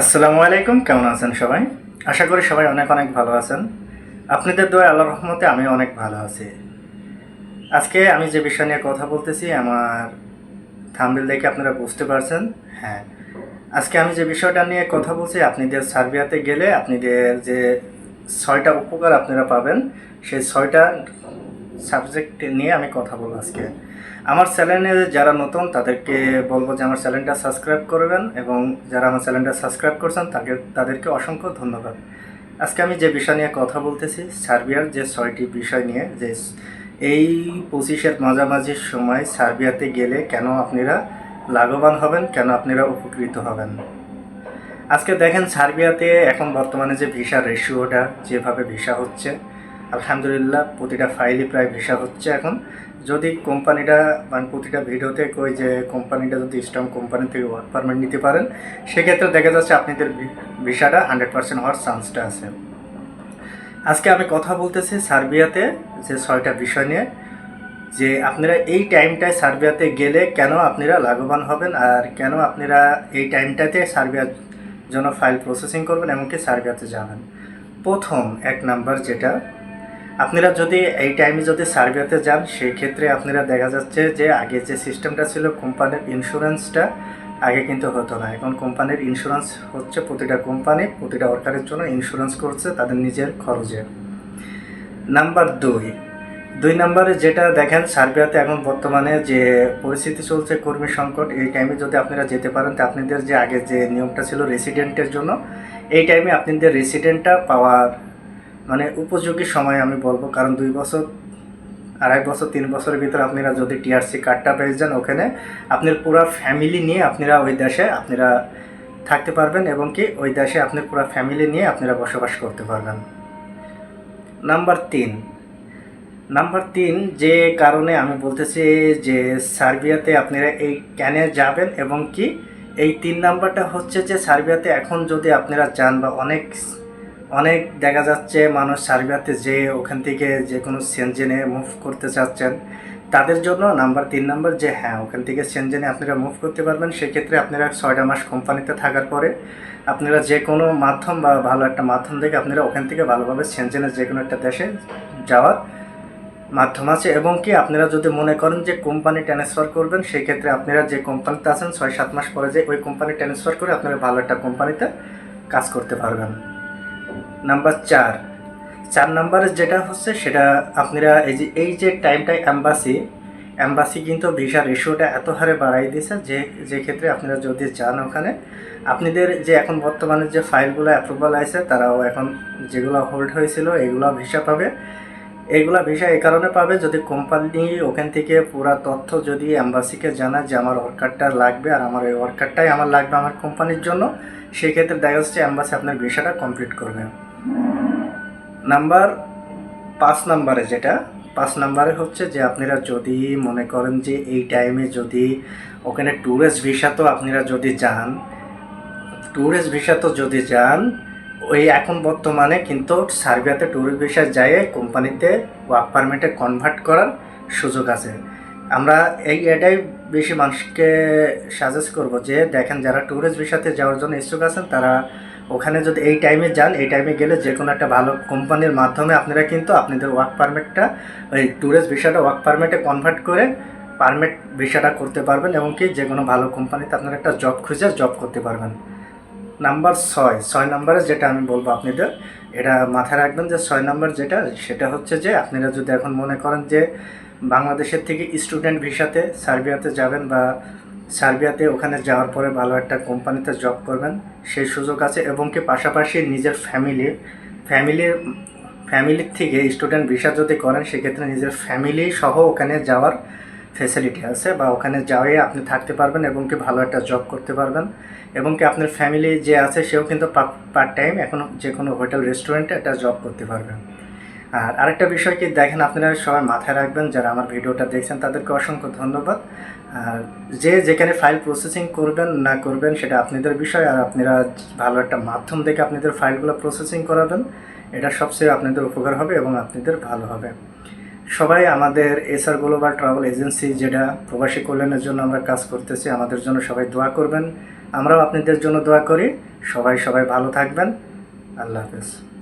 আসসালামু আলাইকুম, কেমন আছেন সবাই? আশা করি সবাই অনেক অনেক ভালো আছেন। আপনাদের দোয়া আল্লাহর রহমতে আমি অনেক ভালো আছি। আজকে আমি যে বিষয় নিয়ে কথা বলতেছি, আমার থামবিল দেখে আপনারা বুঝতে পারছেন। হ্যাঁ আজকে আমি যে বিষয়টা নিয়ে কথা বলছি, আপনাদের সার্বিয়াতে গেলে আপনাদের যে ছয়টা উপকার আপনারা পাবেন, সেই ছয়টা সাবজেক্ট নিয়ে আমি কথা বলব আজকে। আমার চ্যানেলে যারা নতুন, তাদেরকে বলব যে আমার চ্যানেলটা সাবস্ক্রাইব করবেন এবং যারা আমার চ্যানেলটা সাবস্ক্রাইব করছেন, তাকে, তাদেরকে অসংখ্য ধন্যবাদ। আজকে আমি যে বিষয় নিয়ে কথা বলতেছি, সার্বিয়ার যে ছয়টি বিষয় নিয়ে, যে এই পঁচিশের মাঝামাঝির সময় সার্বিয়াতে গেলে কেন আপনারা লাভবান হবেন, কেন আপনারা উপকৃত হবেন? আজকে দেখেন, সার্বিয়াতে এখন বর্তমানে যে ভিসা রেশিওটা, যেভাবে ভিসা হচ্ছে আলহামদুলিল্লাহ, প্রতিটা ফাইলই প্রায় ভিসা হচ্ছে এখন। যদি কোম্পানিটা মানে প্রতিটা ভিডিওতে কই যে কোম্পানিটা যদি স্ট্রং কোম্পানি থেকে ওয়ার্ক পারমিট নিতে পারেন, সেক্ষেত্রে দেখা যাচ্ছে আপনাদের ভিসাটা হান্ড্রেড পার্সেন্ট হওয়ার চান্সটা আছে। আজকে আমি কথা বলতেছি সার্বিয়াতে যে ছয়টা বিষয় নিয়ে, যে আপনারা এই টাইমটায় সার্বিয়াতে গেলে কেন আপনারা লাভবান হবেন আর কেন আপনারা এই টাইমটাতে সার্বিয়ার জন্য ফাইল প্রসেসিং করবেন, এমনকি সার্বিয়াতে যাবেন। প্রথম, এক নাম্বার যেটা আপনারা যদি এই টাইমে যদি সার্বিয়াতে যান, সেই ক্ষেত্রে আপনারা দেখা যাচ্ছে যে আগে যে সিস্টেমটা ছিল কোম্পানির ইন্স্যুরেন্সটা আগে কিন্তু হতো না। এখন কোম্পানির ইন্স্যুরেন্স হচ্ছে প্রতিটা কোম্পানি প্রতিটা ওয়ার্কারের জন্য ইন্স্যুরেন্স করছে তাদের নিজের খরচে। নাম্বার দুই। দুই নম্বরে যেটা দেখেন সার্বিয়াতে এখন বর্তমানে যে পরিস্থিতি চলছে কর্মী সংকট, এই টাইমে যদি আপনারা যেতে পারেন, তো আপনাদের যে আগে যে নিয়মটা ছিল রেসিডেন্টের জন্য, এই টাইমে আপনাদের রেসিডেন্টটা পাওয়ার মানে উপযোগী সময় আমি বলব, কারণ দুই বছর, আড়াই বছর, তিন বছরের ভিতরে আপনারা যদি টিআরসি কার্ডটা পেয়ে যান ওখানে, আপনার পুরো ফ্যামিলি নিয়ে আপনারা ওই দেশে আপনারা থাকতে পারবেন এবং কি ওই দেশে আপনার পুরো ফ্যামিলি নিয়ে আপনারা বসবাস করতে পারবেন। নাম্বার তিন। নাম্বার তিন যে কারণে আমি বলতেছি যে সার্বিয়াতে আপনারা এই ক্যানে যাবেন এবং কি এই তিন নাম্বারটা হচ্ছে যে সার্বিয়াতে এখন যদি আপনারা যান বা অনেক অনেক দেখা যাচ্ছে মানুষ সার্বিয়াতে যে ওখান থেকে যে কোনো সেনজেনে মুভ করতে চাচ্ছেন। তাদের জন্য নাম্বার তিন নাম্বার যে হ্যাঁ ওখান থেকে সেনজেনে আপনারা মুভ করতে পারবেন। সেক্ষেত্রে আপনারা ছয়টা মাস কোম্পানিতে থাকার পরে আপনারা যে কোনো মাধ্যম বা ভালো একটা মাধ্যম থেকে আপনারা ওখান থেকে ভালোভাবে সেনজেনের যে কোনো একটা দেশে যাওয়ার মাধ্যম আছে। এবং কি আপনারা যদি মনে করেন যে কোম্পানি ট্রান্সফার করবেন সেই ক্ষেত্রে আপনারা যে কোম্পানিতে আছেন, ছয় সাত মাস পরে যে ওই কোম্পানি ট্রান্সফার করে আপনারা ভালো একটা কোম্পানিতে কাজ করতে পারবেন। নাম্বার চার। চার নাম্বারে যেটা হচ্ছে সেটা আপনারা এই যে এই যে টাইমটাই অ্যাম্বাসি অ্যাম্বাসি কিন্তু ভিসা রেশিওটা এত হারে বাড়াই দিয়েছে যে যে ক্ষেত্রে আপনারা যদি যান ওখানে, আপনাদের যে এখন বর্তমানে যে ফাইলগুলো অ্যাপ্রুভাল আছে তারাও এখন যেগুলো হোল্ড হয়েছিল, এগুলো ভিসা পাবে। এইগুলা ভিসা এই কারণে পাবে যদি কোম্পানি ওখান থেকে পুরা তথ্য যদি অ্যাম্বাসিকে জানায় যে আমার ওয়ার্কারটা লাগবে আর আমার এই ওয়ার্কারটাই আমার লাগবে আমার কোম্পানির জন্য সেই ক্ষেত্রে দেখা যাচ্ছে অ্যাম্বাসি আপনার ভিসাটা কমপ্লিট করবে। নাম্বার পাঁচ নাম্বারে যেটা, পাঁচ নাম্বারে হচ্ছে যে আপনারা যদি মনে করেন যে এই টাইমে যদি ওখানে ট্যুরিস্ট ভিসা তো আপনারা যদি যান ট্যুরিস্ট ভিসা তো যদি যান, ওই এখন বর্তমানে কিন্তু সার্বিয়াতে ট্যুরিস্ট ভিসা যায় কোম্পানিতে ওয়ার্ক পারমিটে কনভার্ট করার সুযোগ আছে। আমরা এই এটাই বেশি মানুষকে সাজেস্ট করব যে দেখেন যারা ট্যুরিস্ট ভিসাতে যাওয়ার জন্য ইচ্ছুক আছেন, তারা ওখানে যদি এই টাইমে যান, এই টাইমে গেলে যে কোনো একটা ভালো কোম্পানির মাধ্যমে আপনারা কিন্তু আপনাদের ওয়ার্ক পারমিটটা ওই ট্যুরিস্ট ভিসাটা ওয়ার্ক পারমিটে কনভার্ট করে পারমিট ভিসাটা করতে পারবেন এবং কি যে কোনো ভালো কোম্পানিতে আপনারা একটা জব খুঁজে জব করতে পারবেন। নাম্বার ছয় ছয় নাম্বারে যেটা আমি বলব আপনাদের, এটা মাথায় রাখবেন যে ছয় নাম্বার যেটা, সেটা হচ্ছে যে আপনারা যদি এখন মনে করেন যে বাংলাদেশের থেকে স্টুডেন্ট ভিসাতে সার্বিয়াতে যাবেন বা সার্বিয়াতে ওখানে যাওয়ার পরে ভালো একটা কোম্পানিতে জব করবেন। সেই সুযোগ আছে এবং কি পাশাপাশি নিজের ফ্যামিলি ফ্যামিলির ফ্যামিলির থেকে স্টুডেন্ট ভিসা যদি করেন, সেক্ষেত্রে নিজের ফ্যামিলি সহ ওখানে যাওয়ার ফেসিলিটি আছে বা ওখানে যাওয়াই আপনি থাকতে পারবেন এবং কি ভালো একটা জব করতে পারবেন। এবং কি আপনার ফ্যামিলি যে আছে, সেও কিন্তু পার্ট টাইম এখন যে কোনো হোটেল রেস্টুরেন্টে একটা জব করতে পারবেন আর আরেকটা বিষয় কি, দেখেন আপনারা সবাই মাথায় রাখবেন, যারা আমার ভিডিওটা দেখছেন, তাদেরকে অসংখ্য ধন্যবাদ। আর যে যেখানে ফাইল প্রসেসিং করবেন না করবেন, সেটা আপনাদের বিষয়, আর আপনারা ভালো একটা মাধ্যম দেখে আপনাদের ফাইলগুলো প্রসেসিং করাবেন, এটা সবচেয়ে আপনাদের উপকার হবে এবং আপনাদের ভালো হবে। সবাই আমাদের এসআর গ্লোবাল ট্রাভেল এজেন্সি যেটা প্রবাসী কল্যাণের জন্য আমরা কাজ করতেছি, আমাদের জন্য সবাই দোয়া করবেন। আমরাও আপনাদের জন্য দোয়া করি। সবাই সবাই ভালো থাকবেন। আল্লাহ হাফেজ।